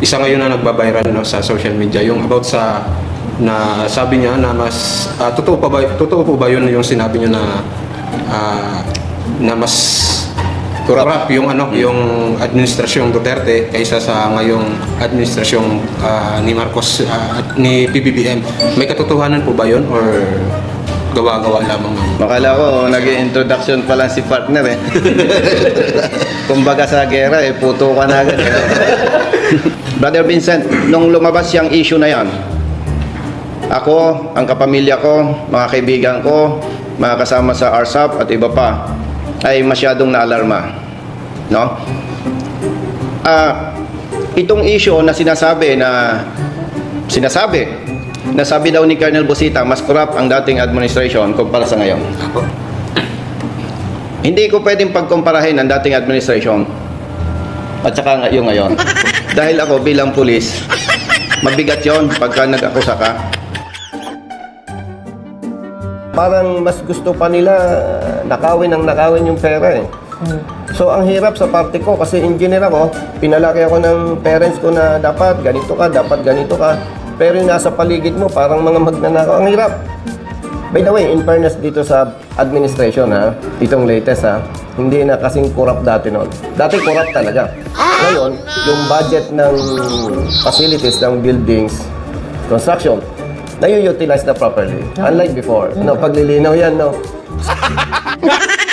isa ngayon na nagbabiral no, sa social media yung about sa na sabi niya na mas ah, totoo pa ba totoo po ba yun yung sinabi niyo na ah, na mas corrupt yung ano yung administrasyong Duterte kaysa sa ngayong administrasyong ah, ni Marcos at ni PBBM may katotohanan po ba yun or gawa-gawa lamang ng Makala ko, nag introduction pa lang si partner eh. Kumbaga sa gera eh, puto ka na agad. Brother Vincent, nung lumabas yung issue na yan, ako, ang kapamilya ko, mga kaibigan ko, mga kasama sa RSAP at iba pa, ay masyadong naalarma. No? Ah, itong issue na sinasabi na sinasabi na sabi daw ni Colonel Busita mas corrupt ang dating administration kumpara sa ngayon. Hindi ko pwedeng pagkumparahin ang dating administration at saka yung ngayon. Dahil ako bilang pulis, mabigat yon pagka nag-akusa ka. Parang mas gusto pa nila nakawin ang nakawin yung pera eh. So ang hirap sa parte ko kasi engineer ako, pinalaki ako ng parents ko na dapat ganito ka, dapat ganito ka. Pero yung nasa paligid mo parang mga magnanakaw. Ang hirap. By the way, in fairness dito sa administration ha, itong latest ha, hindi na kasing corrupt dati noon. Dati corrupt talaga. Ngayon, yung budget ng facilities ng buildings, construction, na-utilize na properly. Unlike before. No, paglilinaw yan, no?